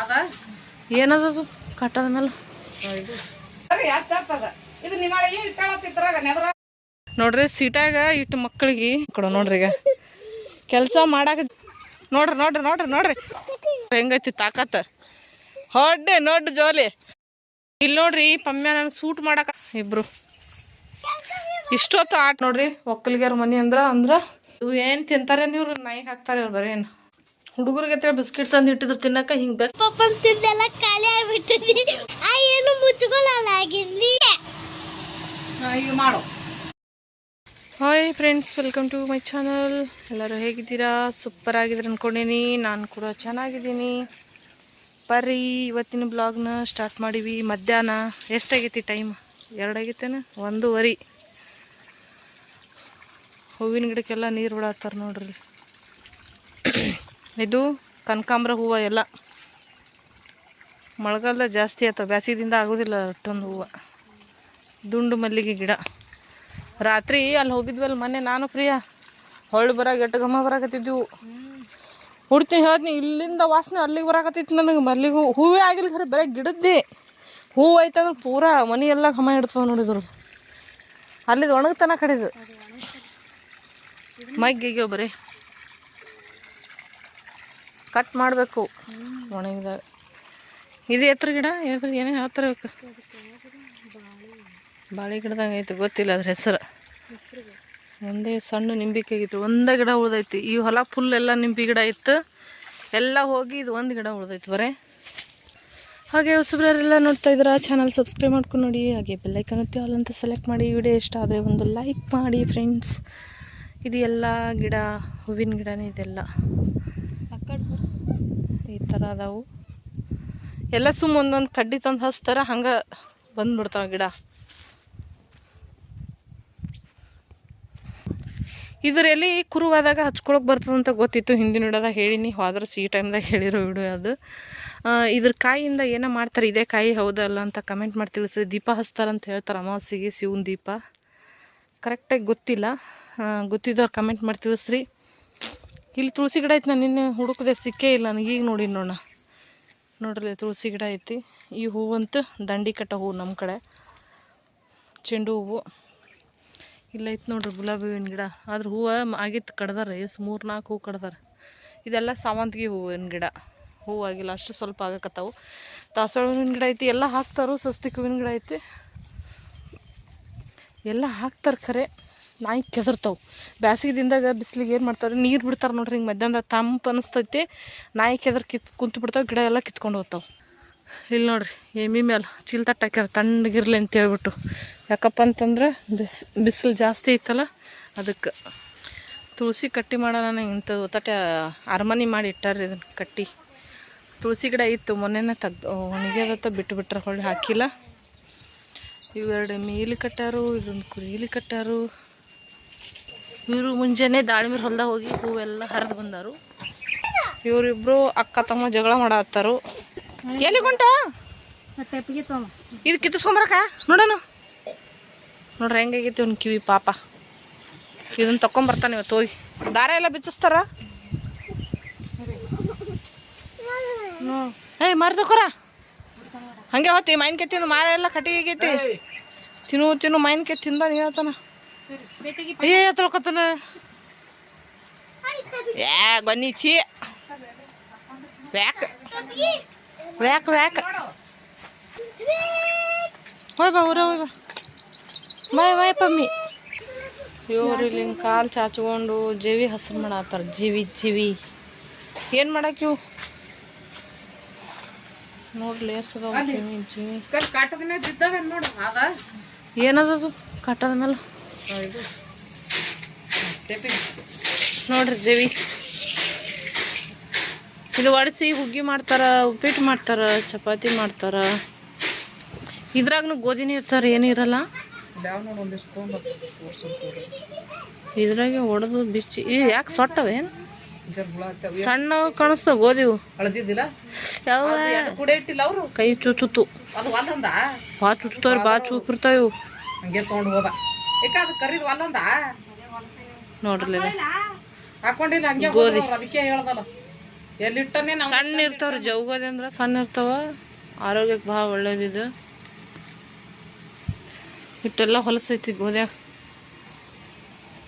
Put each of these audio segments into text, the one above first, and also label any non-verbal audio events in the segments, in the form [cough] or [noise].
ಅದ? ಏನದದು ಕಟ್ಟದ ಮೇಲೆ. ನೋಡ್ರಿ ಸೀಟಾಗ ಇಟ್ಟು ಮಕ್ಕಳಿಗೆ ಕೊಡು ನೋಡ್ರಿ ಈಗ. ಕೆಲಸ ಮಾಡಾಕ ನೋಡ್ರಿ ನೋಡ್ರಿ ನೋಡ್ರಿ ನೋಡ್ರಿ. ಹೆಂಗೈತಿ ತಾಕತ್ತ ಹೊಡ್ಡೆ ನೋಡ್ರಿ ಜೋಲಿ. ಇಲ್ಲಿ ನೋಡ್ರಿ ಪಮ್ಯ ನಾನು ಸೂಟ್ ಮಾಡಾಕ ಇಬ್ರು. ಇಷ್ಟೊತ್ತು ಆಟ ನೋಡ್ರಿ ಒಕ್ಕಲಿಗಾರ ಮನಿ ಅಂದ್ರ ಅಂದ್ರ ಇವು ಏನ್ ತಿಂತಾರೆ ಇವ್ರು? ನಾಯಿ ಹಾಕ್ತಾರೆ ಇವ್ರು ಬರೀ ಏನು? ಹುಡುಗರಿಗೆ ಹತ್ರ ಬಿಸ್ಕಿಟ್ ತಂದು ಇಟ್ಟಿದ್ರು ತಿನ್ನಕ ಹಿಂಗ್ ಬೇಕು ತಿಂದೆಲ್ಲ ಖಾಲಿ ಆಗ್ಬಿಟ್ಟಿದ್ರಿ ಆ ಏನು ಮುಚ್ಕೊಳ್ಳಲ್ಲ ಆಗಿರ್ಲಿ. ಈಗ ಮಾಡು. Hi friends welcome to my channel ಎಲ್ಲರೂ ಹೇಗಿದ್ದೀರಾ? ಸೂಪರ್ ಆಗಿದ್ರೆ ಅಂದ್ಕೊಂಡೀನಿ ನಾನು ಕೂಡ ಚೆನ್ನಾಗಿದ್ದೀನಿ. ಬರ್ರಿ ಇವತ್ತಿನ ಬ್ಲಾಗ್ನ ಸ್ಟಾರ್ಟ್ ಮಾಡೀವಿ. ಮಧ್ಯಾಹ್ನ. ಎಷ್ಟಾಗೈತಿ ಟೈಮ್ ಎರಡಾಗೈತೇನ? ಒಂದೂವರೆ. ಹೂವಿನ ಗಿಡಕ್ಕೆಲ್ಲ ನೀರು ಬಿಡತ್ತಾರ ನೋಡ್ರಿ. ಇದು ಕನಕಾಂಬ್ರ ಹೂವು ಎಲ್ಲ. ಮಳೆಗಾಲ ಜಾಸ್ತಿ ಆಯ್ತವ ಬ್ಯಾಸಿದಿಂದ ಆಗೋದಿಲ್ಲ ಅಷ್ಟೊಂದು ಹೂವು. ದುಂಡು ಮಲ್ಲಿಗೆ ಗಿಡ. ರಾತ್ರಿ ಅಲ್ಲಿ ಹೋಗಿದ್ವಲ್ಲ ಮೊನ್ನೆ ನಾನು ಪ್ರಿಯ, ಹೊಳ್ಳಿ ಬರಾಗ ಎಟ್ಟು ಘಮ ಬರಾಕತ್ತಿದ್ವು. ಹುಡ್ತೀನಿ ಹೇಳ್ತೀನಿ ಇಲ್ಲಿಂದ ವಾಸನೆ ಅಲ್ಲಿಗೆ ಬರಾಕತ್ತಿತ್ತು ನನಗೆ. ಮಲ್ಲಿಗೆ ಹೂವೇ ಆಗಿಲ್ಲ ಖರೆ, ಬರೀ ಗಿಡದ್ದೆ. ಹೂವು ಐತಂದ್ರೆ ಪೂರಾ ಮನೆ ಎಲ್ಲ ಘಮ ಹಿಡ್ತದ ನೋಡಿದ್ರದ್ದು ಅಲ್ಲಿದು ಒಣಗತನ ಕಡಿದು. ಮೈಗೆ ಬರೀ. ಕಟ್ ಮಾಡಬೇಕು. ಒಣಗಿದಾಗ. ಇದು ಎತ್ತರ ಗಿಡ? ಎತ್ತರ ಏನೇ ಬೇಕು ಬಾಳೆ ಗಿಡದಾಗ ಐತೆ, ಗೊತ್ತಿಲ್ಲ ಅದ್ರ ಹೆಸರು. ಒಂದೇ ಸಣ್ಣ ನಿಂಬಿಕಾಗಿತ್ತು ಒಂದೇ ಗಿಡ ಉಳ್ದೈತಿ. ಈ ಹೊಲ ಫುಲ್ ಎಲ್ಲ ನಿಂಬಿ ಗಿಡ ಇತ್ತು. ಎಲ್ಲ ಹೋಗಿ ಇದು ಒಂದು ಗಿಡ ಉಳ್ದೈತಿ ಬರೇ. ಹಾಗೆ ಹೊಸಬ್ರೆಲ್ಲ ನೋಡ್ತಾ ಇದ್ದೀರಾ? ಚಾನಲ್ ಸಬ್ಸ್ಕ್ರೈಬ್ ಮಾಡ್ಕೊಂಡು ನೋಡಿ. ಹಾಗೆ ಬೆಲ್ಲೈಕನ್ ಒತ್ತಿ ಆಲ್ ಅಂತ ಸೆಲೆಕ್ಟ್ ಮಾಡಿ. ವಿಡಿಯೋ ಇಷ್ಟ ಆದರೆ ಒಂದು ಲೈಕ್ ಮಾಡಿ ಫ್ರೆಂಡ್ಸ್ ಇದು ಎಲ್ಲ ಗಿಡ, ಹೂವಿನ ಗಿಡನೇ ಇದೆಲ್ಲ. ಥರ ಅದಾವು. ಎಲ್ಲ ಸುಮ್ಮ ಒಂದೊಂದು ಕಡ್ಡಿ ತಂದು ಹಚ್ತಾರ ಹಂಗೆ ಬಂದ್ಬಿಡ್ತಾವ ಗಿಡ. ಇದರಲ್ಲಿ ಕುರುವಾದಾಗ ಹಚ್ಕೊಳಕ್ ಬರ್ತದಂತ ಗೊತ್ತಿತ್ತು. ಹಿಂದಿನ ವಿಡಿಯೋದಾಗ ಹೇಳಿನಿ. ಹೋದ್ರೆ ಸಿ ಟೈಮ್ದಾಗ ಹೇಳಿರೋ ವಿಡಿಯೋ ಅದು. ಇದ್ರ ಕಾಯಿಯಿಂದ ಏನೋ ಮಾಡ್ತಾರೆ? ಇದೇ ಕಾಯಿ ಹೌದಲ್ಲ ಅಂತ ಕಮೆಂಟ್ ಮಾಡಿ ತಿಳಿಸ್ರಿ ದೀಪ ಹಚ್ತಾರಂತ ಹೇಳ್ತಾರೆ ಅಮಾವಾಸ್ಯೆಗೆ ಶಿವನ ದೀಪ. ಕರೆಕ್ಟಾಗಿ ಗೊತ್ತಿಲ್ಲ. ಗೊತ್ತಿದ್ದವ್ರು ಕಮೆಂಟ್ ಮಾಡಿ ತಿಳಿಸ್ರಿ. ಇಲ್ಲಿ ತುಳಸಿ ಗಿಡ ಐತೆ ನಾನು ನಿನ್ನೆ ಹುಡುಕದೆ, ಸಿಕ್ಕೇ ಇಲ್ಲ ನನಗೆ. ಈಗ ನೋಡಿ ನೋಡೋಣ ನೋಡ್ರಿ ತುಳಸಿ ಗಿಡ ಐತಿ. ಈ ಹೂವಂತೂ ದಂಡಿ ಕಟ್ಟ ಹೂವು ನಮ್ಮ ಕಡೆ. ಚೆಂಡು ಹೂವು. ಇಲ್ಲ ಐತೆ ನೋಡ್ರಿ ಗುಲಾಬಿ ಹೂವಿನ ಗಿಡ. ಆದ್ರೆ ಹೂವು ಆಗಿತ್ತು ಕಡ್ದಾರ ಎಷ್ಟು ಮೂರು ನಾಲ್ಕು ಹೂವು ಕಡ್ದಾರೆ ಇದೆಲ್ಲ ಸಾವಂತಿಗೆ ಹೂವಿನ ಗಿಡ. ಹೂವು ಆಗಿಲ್ಲ, ಅಷ್ಟು ಸ್ವಲ್ಪ ಆಗಕತ್ತಾವು. ದಾಸವಾಳ ಹೂವಿನ ಗಿಡ ಐತಿ, ಎಲ್ಲ ಹಾಕ್ತಾರು. ಸಸ್ತಿಕ ಹೂವಿನ ಗಿಡ ಐತಿ. ಎಲ್ಲ ಹಾಕ್ತಾರೆ ಖರೆ. ನಾಯಿ ಕೆದರ್ತಾವೆ ಬ್ಯಾಸಿಗೆ ದಿನದಾಗ ಬಿಸಿಲಿಗೆ ಏನು ಮಾಡ್ತಾರೆ ನೀರು ಬಿಡ್ತಾರೆ ನೋಡ್ರಿ ಹಿಂಗೆ ಮಧ್ಯಾಹ್ನದಾಗ ತಂಪು ಅನಿಸ್ತೈತಿ, ನಾಯಿ ಕೆದರ್ ಕಿತ್ ಕುಂತು ಬಿಡ್ತಾವೆ, ಗಿಡ ಎಲ್ಲ ಕಿತ್ಕೊಂಡು ಹೋಗ್ತಾವೆ. ಇಲ್ಲಿ ನೋಡ್ರಿ, ಎಮ್ಮಿ ಮೇಲೆ ಚೀಲ ತಟ್ಟಾಕ್ಯಾರ ತಣ್ಣಗಿರ್ಲಿ ಅಂತ ಹೇಳ್ಬಿಟ್ಟು. ಯಾಕಪ್ಪ ಅಂತಂದ್ರೆ ಬಿಸ್, ಬಿಸಿಲು ಜಾಸ್ತಿ ಇತ್ತಲ್ಲ ಅದಕ್ಕೆ ತುಳಸಿ ಕಟ್ಟಿ ಮಾಡೋಣ ಇಂಥದ್ದು ತಟ್ಟೆ ಅರಮನೆ ಮಾಡಿ ಇಟ್ಟಾರ ಇದನ್ನು ಕಟ್ಟಿ. ತುಳಸಿ ಗಿಡ ಇತ್ತು, ಮೊನ್ನೆನೇ ತೆಗ್ದು ಒಣಗ್ಯದತ್ತ ಬಿಟ್ಟು ಬಿಟ್ರೆ ಹೊಳ್ಳಿ ಹಾಕಿಲ್ಲ. ಇವೆರಡು ಮೇಲಿ ಕಟ್ಟಾರು, ಇದೊಂದು ಕುರಿಲಿ ಕಟ್ಟಾರು. ಇವರು ಮುಂಜಾನೆ ದಾಳಿಂಬೆ ಹೊಲ್ದಾಗ ಹೋಗಿ ಹೂವೆಲ್ಲ ಹರಿದು ಬಂದರು. ಇವರಿಬ್ರು ಅಕ್ಕ ತಮ್ಮ ಜಗಳ ಮಾಡತ್ತಾರು. ಎಲ್ಲಿ ತೊಗೊಂಬ ಇದು ಕಿತ್ತಿಸ್ಕೊಂಬರಕ? ನೋಡೋಣ. ನೋಡ್ರಿ ಹೆಂಗಾಗೈತಿ ಒಂದು ಕಿವಿ ಪಾಪ. ಇದನ್ನ ತಕೊಂಬರ್ತಾನೆ ಇವತ್ತು ಹೋಗಿ. ದಾರ ಎಲ್ಲ ಬಿಚ್ಚಿಸ್ತಾರ? ಏಯ್ ಮಾರಿ ಹಂಗೆ ಹೋತಿ ಮೈನ್ ಕೆತ್ತಿನ ಮಾರ ಎಲ್ಲ ಕಟ್ಟಿಗೆ ಆಗೈತಿ ತಿನ್ನು ತಿನ್ನು, ಮೈನ್ ಕೆತ್ತಿಂದ ನೀ ಹೇಳ್ತಾನ. ಅಯ್ಯ ತೊಳ್ಕೊತಾನ. Ya, ಬನ್ನಿ nici. ವ್ಯಾಕ್. ವ್ಯಾಕ್ wek. Woi, ಬಾ ಊರ woi, ಬಾ. ಬಾಯ್ ಬಾಯ್ ಪಮ್ಮಿ. ಇವ್ರು ಇಲ್ಲಿ ಕಾಲು ಚಾಚ್ಕೊಂಡು ಜೀವಿ ಹಸ್ರು ಮಾಡತ್ತಾರ. ಜೀವಿ ಜೀವಿ. ಏನು ಮಾಡಕ್ಕೆ ಇವು? ನೋಡ್ಲಿ ಜೀವಿ ಜೀವಿ. ಏನದದು ಕಟ್ಟದ ಮೇಲೆ. ನೋಡ್ರಿ ದೇವಿ. ಇದು ಒಡಿಸಿ ಹುಗ್ಗಿ ಮಾಡ್ತಾರ ಉಪ್ಪಿಟ್ಟು ಮಾಡ್ತಾರ ಚಪಾತಿ ಮಾಡ್ತಾರ. ಇದ್ರಾಗನು ಗೋಧಿನ ಇರ್ತಾರ ಏನಿರಲ್ಲ ಇರಲ್ಲ. ಇದ್ರಾಗೆ ಒಡೆದು ಬಿಚ್ಚಿ ಯಾಕೆ ಸೊಟ್ಟವೇನು ಸಣ್ಣ ಕಾಣಿಸ್ತಾವ ಗೋಧಿವು. ಯಾವ? ಅವರು ಕೈ ಚುಚ್ಚುತ್ತು ಬಾ ಚುಚ್ಚುತ್ತವ್ರಿ ಬಾ ಚೂಪಿರ್ತಾವ ಹಂಗೆ ತೊಗೊಂಡು ಹೋದ. ಏಕ ಅದು ಕರಿದು ಒಂದೊಂದ? ನೋಡ್ರಿ ಹಾಕೊಂಡಿಲ್ಲ ಹಂಗೆ ಗೋಧಿ. ಅದಕ್ಕೆ ಹೇಳ್ದಲ್ಲ. ಎಲ್ಲಿಟ್ಟನೆ ನಾವು ಸಣ್ಣ ಇರ್ತಾವ್ರಿ ಜೌಗೋದಿ ಅಂದ್ರೆ ಸಣ್ಣ ಇರ್ತಾವ. ಆರೋಗ್ಯಕ್ಕೆ ಭಾಳ ಒಳ್ಳೇದಿದು ಇಟ್ಟೆಲ್ಲ ಹೊಲಸೈತಿ ಗೋದ್ಯಾಗ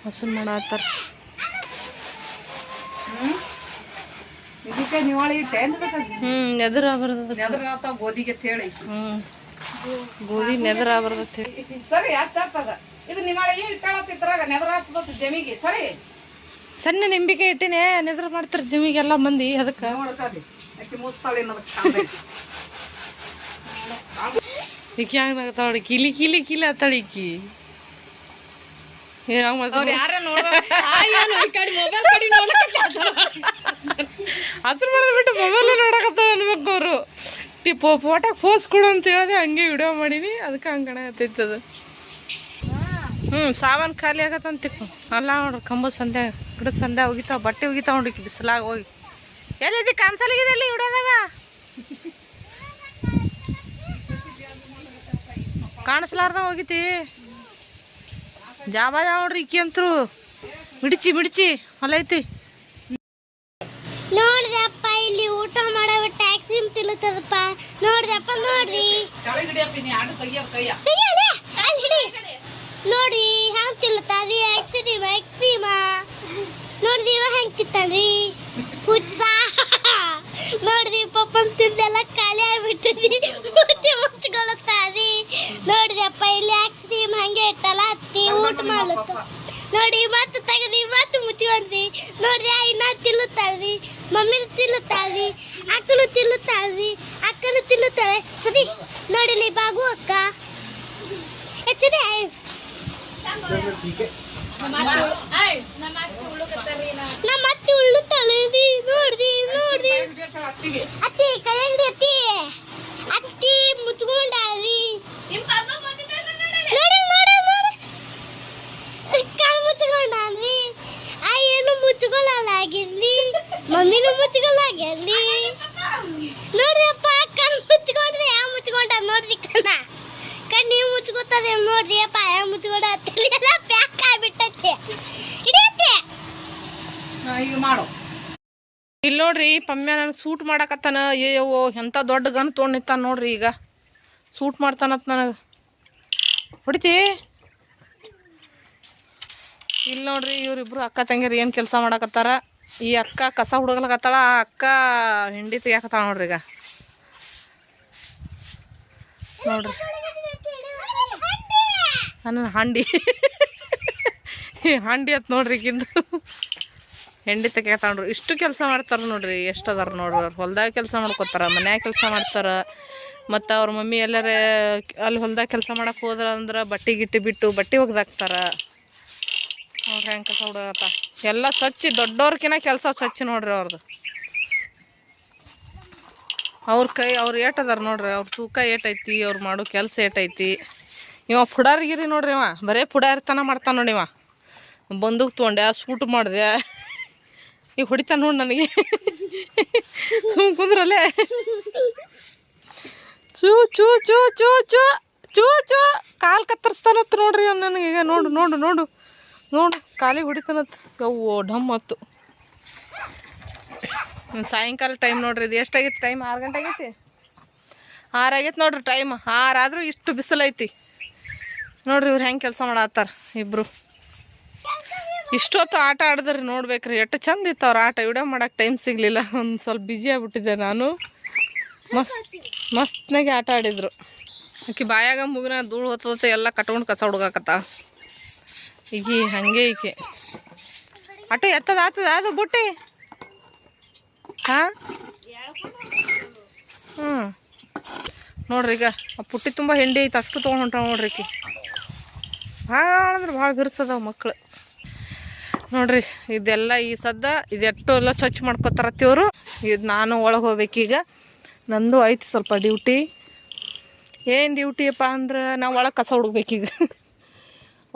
ಹಸನ್ ಮಾಡತ್ತಾರ ಇದಕ್ಕೆ ನಿವಾಳಿ ಇಟ್ಟೆ ಹ್ಞೂ ನೆದರ ಬರ್ತದ ಎದ್ರ ಗೋಧಿಗೆ ಅಂತ ಹೇಳಿ ಗೋಧಿ ನೆದರ ಸರಿ ಆಗ್ತದ ಇದು ನಿವಾಳಿ ಇಟ್ಟಾಳತ್ತಿದ್ರಾಗ ನೆದ್ರ ಮಾಡ್ತಾರ ಜಮಿಗೆ? ಸರಿ? ಸಣ್ಣ ನಿಂಬಿಕೆ ಇಟ್ಟಿನೇ ನೆದ್ರ ಮಾಡ್ತಾರೆ ಜಮಿಗೆಲ್ಲ ಮಂದಿ ಅದಕ್ಕೆ. ನೋಡ್ತಾರಿ ಆಕಿ ಮುಸ್ತಾಳೆ ಅನ್ನೋದಕ್ಕೆ ಚಂದ ಐತಿ. ಈಕಿ ಹಂಗೆ ಕಿಲಿ ಕಿಲಿ ಕಿಲಿ ಅತ್ತಾಳ ಈಕಿ. ಏ ಹಂಗ್ ಮಸ್ತ್ ಹಸ್ರು ಮಾಡಿದ್ ಬಿಟ್ಟು ಮೊಬೈಲ್ ನೋಡಕತ್ತಾಳ ಅನ್ಬೇಕು ಅವರು. ಟಿಪ್ ಫೋಟೋ ಫೋಸ್ ಕೊಡು ಅಂತ ಹೇಳಿದೆ ಹಂಗೆ ವಿಡಿಯೋ ಮಾಡೀನಿ. ಅದಕ್ಕೆ ಹಂಗೆ ಕಾಣಕತ್ತೈತೆ ಅದು. ಹ್ಞೂ ಸಾಮಾನು ಖಾಲಿ ಆಗತ್ತಂತ ತಿಕ್ಕು. ಅಲ್ಲ ನೋಡ್ರಿ ಕಂಬ ಸಂದೆ ಗಿಡದ ಸಂದೆ ಹೋಗಿತಾವ ಬಟ್ಟೆ ಹೋಗಿತಾವ ನೋಡ್ರಿ ಬಿಸಿಲಾಗ ಹೋಗಿ. ಎಲ್ಲಿದ್ದಿ ಕಾನ್ಸಲ್ಗಿದೆ ಅಲ್ಲಿ ವಿಡಿಯೋದಾಗ? ಕಾಣಿಸ್ಲಾರ್ದ ಹೋಗಿತಿ. ಜಾಬ ಯಾವ ನೋಡ್ರಿ ಇಕ್ಕಿ ಅಂತರು ಮಿಡಿಚಿ ಮಿಡಿಚಿ ಅಲ್ಲೈತಿ. ನೋಡ್ದಪ್ಪ ಇಲ್ಲಿ ಊಟ ಮಾಡೋ ಟ್ಯಾಕ್ಸಿ ತಿಳುತ್ತದಪ್ಪ ನೋಡ್ದಪ್ಪ ನೋಡ್ರಿ ಕೆಳಗ್ ಹಿಡಿಯಪ್ಪ ನೀ ಆಡು ತೆಗಿಯಪ್ಪ ಕೈಯ ತೆಗಿಯಲೆ, ಅಲ್ಲಿ ಹಿಡಿ ನೋಡಿ, ಹ್ಯಾಂಗ್ ತಿಲ್ಲತ್ತದ ಎಕ್ಸ್ಟ್ರೀಮ ಎಕ್ಸ್ಟ್ರೀಮ ನೋಡ್ದಿ ಇವ ಹೆಂಗ್ ತಿತ್ತಾನ್ರಿ ಹುಚ್ಚ. [laughs] ನೋಡ್ರಿ ಪಪ್ಪನ್ ತಿಂದೆಲ್ಲ ಖಾಲಿ ಆಗ್ಬಿಟ್ಟದಿ ಮೂತಿ ಮುಚ್ಕೊಳತ್ತಾದಿ ನೋಡ್ದಪ್ಪ ಇಲ್ಲಿ ಎಕ್ಸ್ಟ್ರೀಮ್ ಹಂಗೆ ಇಟ್ಟಲ್ಲ ಹತ್ತಿ ಊಟ ಮಾಡ್ಲತ್ತ ನೋಡಿ ಮತ್ತೆ ತೆಗದಿ ಮತ್ತೆ ಮುಚ್ಕೊಂಡಿ ನೋಡ್ರಿ ಇನ್ನ ತಿನ್ನುತ್ತಾಳ್ರಿ ಮಮ್ಮಿ ತಿನ್ನುತ್ತಾಳ್ರಿ ಅಕ್ಕನು ತಿನ್ನುತ್ತಾಳ್ರಿ ಅಕ್ಕನು ತಿನ್ನುತ್ತಾಳೆ ಸರಿ ನೋಡಿಲಿ ಬಾಗು ಅಕ್ಕ ಹೆಚ್ಚಿದೆ ನಮ್ಮ ಅತ್ತಿ ಉಳ್ಳು ನೋಡ್ರಿ ನೋಡ್ರಿ. ಅತ್ತಿಗೆ ಅತ್ತಿ ಕೈಯಂಗಡಿ ಅತ್ತಿ. ಅತ್ತಿ ಮುಚ್ಕೊಂಡಾರಿ ನೋಡಿ ನೋಡಿ ನೋಡಿ. ಕಾಲ್ ಮುಚ್ಕೊಂಡಾನ್ರಿ ಆ ಏನು ಮುಚ್ಕೊಳ್ಳಲಾಗಿರ್ಲಿ. ಮಮ್ಮಿನೂ ಮುಚ್ಕೊಳ್ಳಾಗ್ಯಾರ್ಲಿ ನೋಡ್ರಿಯಪ್ಪ ಕಣ್ ಮುಚ್ಕೊಂಡ್ರಿ ಯಾವ ಮುಚ್ಕೊಂಡ ನೋಡ್ರಿ ಕಣ್ಣ. ಮುಚ್ಕೋತದೆ ನೋಡ್ರಿ ಅಪ್ಪ ಯಾ ಮುಚ್ಕೊಂಡ ತಲೆ ಎಲ್ಲ ಪ್ಯಾಕ್ ಆಗ್ಬಿಟ್ಟೈತೆ. ಹಿಡಿಯತ್ತೆ. ಈಗ ಮಾಡು. ಇಲ್ಲಿ ನೋಡ್ರಿ ಪಮ್ಯ ನಾನು ಸೂಟ್ ಮಾಡಕತ್ತಾನ ಅಯ್ಯೋ ಎಂಥ ದೊಡ್ಡ ಗನ್ ತೊಗೊಂಡಿತ್ತಾನ ನೋಡ್ರಿ ಈಗ. ಸೂಟ್ ಮಾಡ್ತಾನತ್ ನನಗೆ. ಹೊಡಿತಿ. ಇಲ್ಲಿ ನೋಡ್ರಿ ಇವ್ರಿಬ್ರು ಅಕ್ಕ ತಂಗಿಯರು ಏನು ಕೆಲಸ ಮಾಡಕತ್ತಾರ. ಈ ಅಕ್ಕ ಕಸ ಹುಡುಗಲಕತ್ತಾಳ ಆ ಅಕ್ಕ ಹಿಂಡಿ ತೆಗಿಯಾಕತ್ತಾಳ ನೋಡ್ರಿ ಈಗ. ನೋಡ್ರಿ ನನ್ನ ಹಂಡಿ. ಹಂಡಿ ಅತ್ ನೋಡ್ರಿ ಈಗಿಂದು. ಹೆಂಡಿ ತೆಗೆತಾಂಡ್ರು ಇಷ್ಟು ಕೆಲಸ ಮಾಡ್ತಾರೆ ನೋಡ್ರಿ. ಎಷ್ಟು ಅದಾರ ನೋಡ್ರಿ. ಅವ್ರು ಹೊಲ್ದಾಗ ಕೆಲಸ ಮಾಡ್ಕೊತಾರ, ಮನ್ಯಾಗ ಕೆಲಸ ಮಾಡ್ತಾರೆ. ಮತ್ತು ಅವ್ರ ಮಮ್ಮಿ ಎಲ್ಲರ ಅಲ್ಲಿ ಹೊಲ್ದಾಗ ಕೆಲಸ ಮಾಡಕ್ಕೆ ಹೋದ್ರ ಅಂದ್ರೆ ಬಟ್ಟೆ ಗಿಟ್ಟಿ ಬಿಟ್ಟು ಬಟ್ಟೆ ಒಗ್ದಾಕ್ತಾರ. ನೋಡ್ರಿ ಹೆಂಗೆ ಕಸ ಹುಡುಗತ್ತ ಎಲ್ಲ ಸ್ವಚ್ಛ ದೊಡ್ಡವ್ರಕಿನ ಕೆಲಸ ಸ್ವಚ್ಛ ನೋಡ್ರಿ ಅವ್ರದ್ದು ಅವ್ರ ಕೈ ಅವ್ರು ಏಟದಾರ ನೋಡ್ರಿ. ಅವ್ರ ತೂಕ ಏಟೈತಿ ಅವ್ರು ಮಾಡೋ ಕೆಲಸ ಏಟೈತಿ ಇವ ಪುಡಾರಿಗಿರಿ ನೋಡ್ರಿ ಇವ, ಬರೇ ಪುಡಾರಿತನ ಮಾಡ್ತಾನ ನೋಡಿ ಇವ. ಬಂದೂಕ್ ತೊಗೊಂಡೆ ಸೂಟ್ ಮಾಡಿದೆ. ಈಗ ಹೊಡಿತಾನ ನೋಡಿ ನನಗೆ. ಸುಮ್ ಕುಂದ್ರಲ್ಲೇ. ಚೂ ಚೂ ಚೂ ಚೂ ಚೂ ಚೂ ಚೂ. ಕಾಲು ಕತ್ತರಿಸ್ತಾನತ್ ನೋಡ್ರಿ ಅವ್ನು ನನಗೆ. ಈಗ ನೋಡು ನೋಡು ನೋಡು. ನೋಡು, ಕಾಲಿಗೆ ಹೊಡಿತಾನತ್. ಯವ್ವೋ, ಢಮ್ ಸಾಯಂಕಾಲ ಟೈಮ್ ನೋಡ್ರಿ, ಇದು ಎಷ್ಟಾಗಿತ್ತು ಟೈಮ್? ಆರು ಗಂಟೆ ಆಗೈತಿ? ಆರು ನೋಡ್ರಿ ಟೈಮ್. ಆರಾದರೂ ಇಷ್ಟು ಬಿಸಿಲೈತಿ. ನೋಡ್ರಿ ಇವ್ರು ಹೆಂಗೆ ಕೆಲಸ ಮಾಡತ್ತಾರ ಇಬ್ಬರು ಇಷ್ಟೊತ್ತು ಆಟ ಆಡಿದ್ರಿ ನೋಡ್ಬೇಕ್ರಿ, ಎಷ್ಟು ಚಂದ ಇತ್ತು ಅವ್ರ ಆಟ. ವಿಡಿಯೋ ಮಾಡಕ್ಕೆ ಟೈಮ್ ಸಿಗಲಿಲ್ಲ, ಒಂದು ಸ್ವಲ್ಪ ಬ್ಯುಸಿ ಆಗಿಬಿಟ್ಟಿದ್ದೆ ನಾನು. ಮಸ್ತ್, ಮಸ್ತ್ನಾಗೆ ಆಟ ಆಡಿದ್ರು. ಆಕೆ ಬಾಯಾಗ ಮುಗಿನ ಧೂಳು ಹೊತ್ತ ಎಲ್ಲ ಕಟ್ಕೊಂಡು ಕಸ ಹುಡುಗಾಕತ್ತ. ಈಗ ಹಂಗೆ ಈಕೆ. ಆಟೋ ಎತ್ತದ, ಆತದ, ಅದು ಬುಟ್ಟಿ. ಹಾಂ? ಹ್ಞೂ ನೋಡ್ರಿ ಈಗ, ಆ ಪುಟ್ಟಿ ತುಂಬ ಹೆಂಡಿ ಐತೆ, ಅಷ್ಟು ತೊಗೊಂಡು ಹೊಂಟ ನೋಡ್ರಿ ಈಕಿ. ಭಾಳ ಅಂದ್ರೆ ಭಾಳ ಬಿರ್ಸದವ ಮಕ್ಳು. ನೋಡ್ರಿ, ಇದೆಲ್ಲ ಈ ಸದ್ದ ಇದೆಟ್ಟು ಎಲ್ಲ ಸ್ವಚ್ಛ ಮಾಡ್ಕೊತಾರತ್ತಿವ್ರು. ಇದು ನಾನು ಒಳಗೆ ಹೋಗ್ಬೇಕೀಗ ನಂದು ಐತಿ ಸ್ವಲ್ಪ ಡ್ಯೂಟಿ. ಏನು ಡ್ಯೂಟಿಯಪ್ಪ ಅಂದ್ರೆ ನಾವು ಒಳಗೆ ಕಸ ಹುಡ್ಬೇಕೀಗ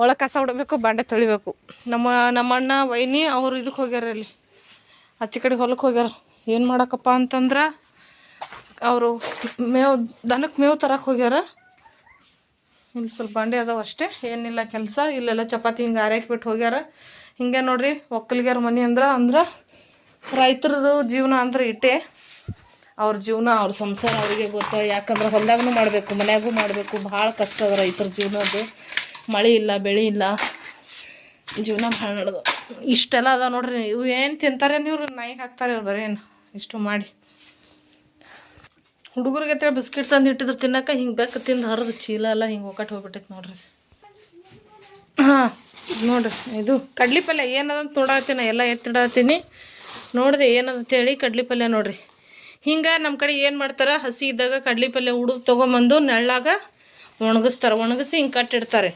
ಒಳಗೆ ಕಸ ಹುಡಬೇಕು ಬಾಂಡೆ ತೊಳಿಬೇಕು. ನಮ್ಮ ನಮ್ಮ ಅಣ್ಣ ವೈನಿ ಅವರು ಇದಕ್ಕೆ ಹೋಗ್ಯಾರ ಅಲ್ಲಿ ಅಚ್ಚ ಕಡೆ ಹೊಲಕ್ಕೆ ಹೋಗ್ಯಾರ. ಏನು ಮಾಡಕ್ಕಪ್ಪ ಅಂತಂದ್ರೆ, ಅವರು ಮೇವು ದನಕ್ಕೆ ಮೇವು ತರಕ್ಕೆ ಹೋಗ್ಯಾರ. ಇಲ್ಲಿ ಸ್ವಲ್ಪ ಬಂಡೆ ಅದಾವೆ ಅಷ್ಟೇ. ಏನಿಲ್ಲ ಕೆಲಸ. ಇಲ್ಲೆಲ್ಲ ಚಪಾತಿ ಹಿಂಗೆ ಆರ್ಯಾಕ್ಬಿಟ್ಟು ಹೋಗ್ಯಾರ. ಹಿಂಗೆ ನೋಡ್ರಿ ಒಕ್ಕಲಿಗ್ಯಾರ ಮನೆ ಅಂದ್ರೆ ಅಂದ್ರೆ ರೈತರದು ಜೀವನ ಅಂದ್ರೆ ಇಟ್ಟೆ ಅವ್ರ ಜೀವನ, ಅವ್ರ ಸಂಸಾರ ಅವರಿಗೆ ಗೊತ್ತ. ಯಾಕಂದ್ರೆ ಹೊಲ್ದಾಗೂ ಮಾಡಬೇಕು, ಮನ್ಯಾಗೂ ಮಾಡಬೇಕು. ಭಾಳ ಕಷ್ಟ ಅದ ರೈತರ ಜೀವನದ್ದು. ಮಳೆ ಇಲ್ಲ, ಬೆಳೆ ಇಲ್ಲ. ಜೀವನ ಭಾಳ ನಡೆದು ಇಷ್ಟೆಲ್ಲ ಅದ ನೋಡ್ರಿ. ಇವು ಏನು ತಿಂತಾರೆ ಇವ್ರು ನಾಯಿಗೆ ಹಾಕ್ತಾರೆ ಇವ್ರು ಬರೇನು ಇಷ್ಟು ಮಾಡಿ. ಹುಡುಗರಿಗೆ ಹತ್ರ ಬಿಸ್ಕಿಟ್ ತಂದು ಇಟ್ಟಿದ್ರು ತಿನ್ನಕ ಹಿಂಗೆ ಬೆಕ್ಕ ತಿಂದು ಹರಿದು ಚೀಲ ಎಲ್ಲ ಹಿಂಗೆ ಒಕ್ಕಟ್ಟು ಹೋಗ್ಬಿಟ್ಟೈತೆ ನೋಡ್ರಿ. ಹಾಂ, ನೋಡ್ರಿ, ಇದು ಕಡ್ಲಿ ಪಲ್ಯ ಏನದಂತ ನೋಡತ್ತೀನಿ ಎಲ್ಲ ಎತ್ತಿಡತ್ತೀನಿ ನೋಡಿದೆ ಏನದಂತೇಳಿ ಕಡ್ಲಿ ಪಲ್ಯ ನೋಡ್ರಿ. ಹಿಂಗೆ ನಮ್ಮ ಕಡೆ ಏನು ಮಾಡ್ತಾರೆ, ಹಸಿ ಇದ್ದಾಗ ಕಡ್ಲಿ ಪಲ್ಯ ಉಡು ತೊಗೊಂಬಂದು ನೆಳ್ಳಾಗ ಒಣಗಿಸ್ತಾರೆ. ಒಣಗಿಸಿ ಹಿಂಗೆ ಕಟ್ಟಿಡ್ತಾರೆ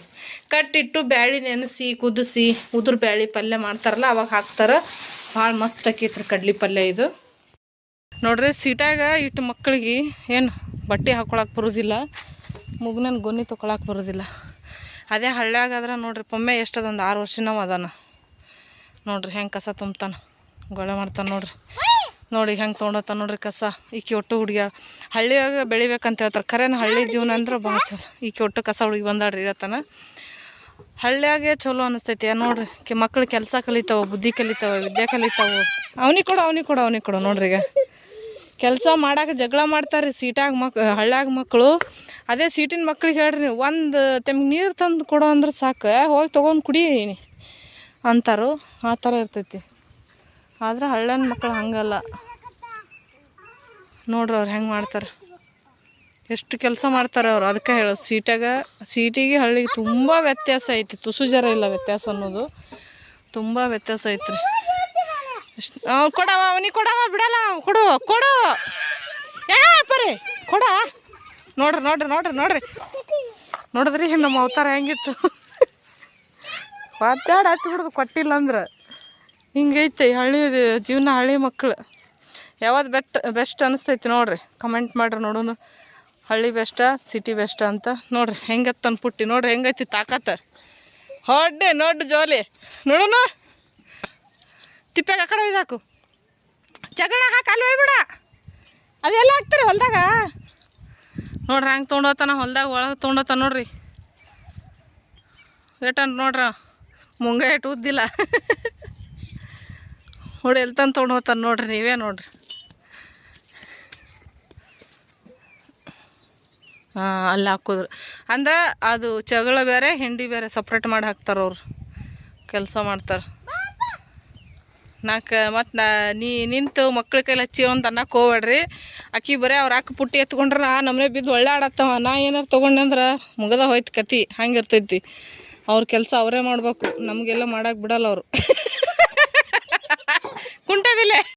ಕಟ್ಟಿಟ್ಟು ಬ್ಯಾಳಿ ನೆನೆಸಿ, ಕುದಿಸಿ, ಉದುರು ಬ್ಯಾಳಿ ಪಲ್ಯ ಮಾಡ್ತಾರಲ್ಲ, ಅವಾಗ ಹಾಕ್ತಾರೆ. ಭಾಳ ಮಸ್ತ್ ಆಕೈತ್ರಿ ಕಡ್ಲಿ ಪಲ್ಯ ಇದು. ನೋಡ್ರಿ ಸೀಟಾಗ ಇಟ್ಟು ಮಕ್ಕಳಿಗೆ ಏನು ಬಟ್ಟೆ ಹಾಕೊಳಕ್ಕೆ ಬರೋದಿಲ್ಲ, ಮುಗ್ನನ್ ಗೊನಿ ತೊಗೊಳಕ್ಕೆ ಬರೋದಿಲ್ಲ. ಅದೇ ಹಳ್ಳ್ಯಾಗಾದ್ರೆ ನೋಡ್ರಿ ಪೊಮ್ಮೆ ಎಷ್ಟದೊಂದು ಆರು ವರ್ಷನವ ಅದಾನ. ನೋಡ್ರಿ ಹೆಂಗೆ ಕಸ ತುಂಬ್ತಾನೆ, ಗೊಳೆ ಮಾಡ್ತಾನೆ ನೋಡ್ರಿ. ನೋಡಿ ಹೆಂಗೆ ತೊಗೊಂಡೋತಾನ ನೋಡ್ರಿ ಕಸ, ಈಕಿ ಒಟ್ಟು ಹುಡುಗಿಯ ಹಳ್ಳಿಯಾಗ ಬೆಳಿಬೇಕಂತ ಹೇಳ್ತಾರೆ ಖರೇನ ಹಳ್ಳಿ ಜೀವನ ಅಂದ್ರೆ ಭಾಳ ಚಲೋ. ಈಕಿ ಒಟ್ಟು ಕಸ ಹುಡುಗಿ ಬಂದಾಡ್ರಿ ಇರತ್ತಾನ ಹಳ್ಳಿಯಾಗೆ ಚಲೋ ಅನಿಸ್ತೈತಿ ನೋಡ್ರಿ ಕೆ ಮಕ್ಳು ಕೆಲಸ ಕಲಿತಾವ, ಬುದ್ಧಿ ಕಲಿತಾವ, ವಿದ್ಯೆ ಕಲಿತಾವ. ಅವನಿಗೆ ಕೊಡು ಅವನಿಗೆ ಕೊಡು ಅವನಿಗೆ ಕೊಡು ನೋಡ್ರಿ ಈಗ. ಕೆಲಸ ಮಾಡಾಕ ಜಗಳ ಮಾಡ್ತಾರೆ ರೀ ಸೀಟಾಗ ಮಕ್, ಹಳ್ಳಾಗ ಮಕ್ಕಳು ಅದೇ ಸೀಟಿನ ಮಕ್ಳಿಗೆ ಹೇಳ್ರಿ, ಒಂದು ತೆಮ್ಗೆ ನೀರು ತಂದು ಕೊಡೋ ಅಂದ್ರೆ ಸಾಕು ಹೋಗಿ ತೊಗೊಂಡು ಕುಡಿ ಅಂತಾರು. ಆ ಥರ ಇರ್ತೈತಿ. ಆದ್ರೆ ಹಳ್ಳನ ಮಕ್ಳು ಹಂಗಲ್ಲ. ನೋಡ್ರಿ ಅವ್ರು ಹೆಂಗೆ ಮಾಡ್ತಾರೆ. ಎಷ್ಟು ಕೆಲಸ ಮಾಡ್ತಾರೆ ಅವ್ರು ಅದಕ್ಕೆ ಹೇಳೋ. ಸೀಟಾಗ ಸೀಟಿಗೆ ಹಳ್ಳಿಗೆ ತುಂಬ ವ್ಯತ್ಯಾಸ ಐತಿ. ತುಸು ಜರ ಇಲ್ಲ ವ್ಯತ್ಯಾಸ ಅನ್ನೋದು. ತುಂಬ ವ್ಯತ್ಯಾಸ ಐತ್ರಿ. ಅವ್ನು ಕೊಡವ, ಅವನಿಗೆ ಕೊಡವ, ಬಿಡಲ್ಲ, ಕೊಡು ಕೊಡು. ಏ ಕೊಡ. ನೋಡ್ರಿ ನೋಡ್ರಿ ನೋಡ್ರಿ ನೋಡ್ರಿ. ನೋಡಿದ್ರಿ ನಮ್ಮ ಅವತಾರ ಹೆಂಗಿತ್ತು. ಒದ್ದಾಡ ಹತ್ತಿ ಬಿಡೋದು ಕೊಟ್ಟಿಲ್ಲ ಅಂದ್ರೆ. ಹಿಂಗೈತೆ ಹಳ್ಳಿ ಜೀವನ ಹಳ್ಳಿ ಮಕ್ಕಳು ಯಾವ್ದು ಬೆಟ್ ಬೆಸ್ಟ್ ಅನಿಸ್ತೈತಿ ನೋಡ್ರಿ. ಕಮೆಂಟ್ ಮಾಡ್ರಿ ನೋಡೋನು. ಹಳ್ಳಿ ಬೆಸ್ಟ ಸಿಟಿ ಬೆಸ್ಟ ಅಂತ. ನೋಡ್ರಿ ಹೆಂಗತ್ತನ್ ಪುಟ್ಟಿ ನೋಡ್ರಿ, ಹೆಂಗೈತಿ ತಾಕತ್ತ ಹೊಡ್ಡೆ ನೋಡ್ರಿ, ಜೋಲಿ. ನೋಡೋಣ ತಿಪ್ಪಾಗ ಆ ಕಡೆ ಇದಾಕು ಜಗಳ ಹಾಕಿ ಅಲ್ಲಿ ಒಯ್ಬಿಡ ಅದೆಲ್ಲ ಹಾಕ್ತಾರೆ ಹೊಲ್ದಾಗ. ನೋಡ್ರಿ ಹಂಗೆ ತೊಗೊಂಡೋತಾನ ಹೊಲ್ದಾಗ ಒಳಗೆ ತೊಗೊಂಡೋತಾನ ನೋಡ್ರಿ. ಏಟನ್ ನೋಡ್ರ, ಮುಂಗ ಏಟು ಉದ್ದಿಲ್ಲ. ನೋಡಿ ಎಲ್ಲಿ ತಂದು ತೊಗೊಂಡು ನೋಡ್ರಿ, ನೀವೇ ನೋಡ್ರಿ. ಹಾಂ, ಅಲ್ಲಿ ಹಾಕೋದ್ರು. ಅಂದ್ರೆ ಅದು ಚಗಳ ಬೇರೆ, ಹಿಂಡಿ ಬೇರೆ ಸಪ್ರೇಟ್ ಮಾಡಿ ಹಾಕ್ತಾರೆ ಅವರು. ಕೆಲಸ ಮಾಡ್ತಾರೆ. ನಾಲ್ಕು ಮತ್ತು ನಾ ನೀ ನಿಂತು ಮಕ್ಳ ಕೈಲಿ ಹಚ್ಚಿ ಒಂದು ಅನ್ನಕ್ಕೆ ಹೋಗ್ಬೇಡ್ರಿ. ಅಕ್ಕಿ ಬರೀ ಅವ್ರು ಅಕ್ಕ ಪುಟ್ಟಿ ಎತ್ಕೊಂಡ್ರೆ ನಾ ನಮ್ಮನೆ ಬಿದ್ದು ಒಳ್ಳೆ ಆಡತ್ತವ ನಾ ಏನಾರು ತೊಗೊಂಡಂದ್ರೆ ಮುಗದ ಹೋಯ್ತು ಕತಿ. ಹಂಗೆ ಇರ್ತೈತಿ. ಅವ್ರ ಕೆಲಸ ಅವರೇ ಮಾಡಬೇಕು. ನಮಗೆಲ್ಲ ಮಾಡೋಕೆ ಬಿಡಲ್ಲ ಅವರು. [laughs] ಕುಂಟೆ ಬಿಲೆ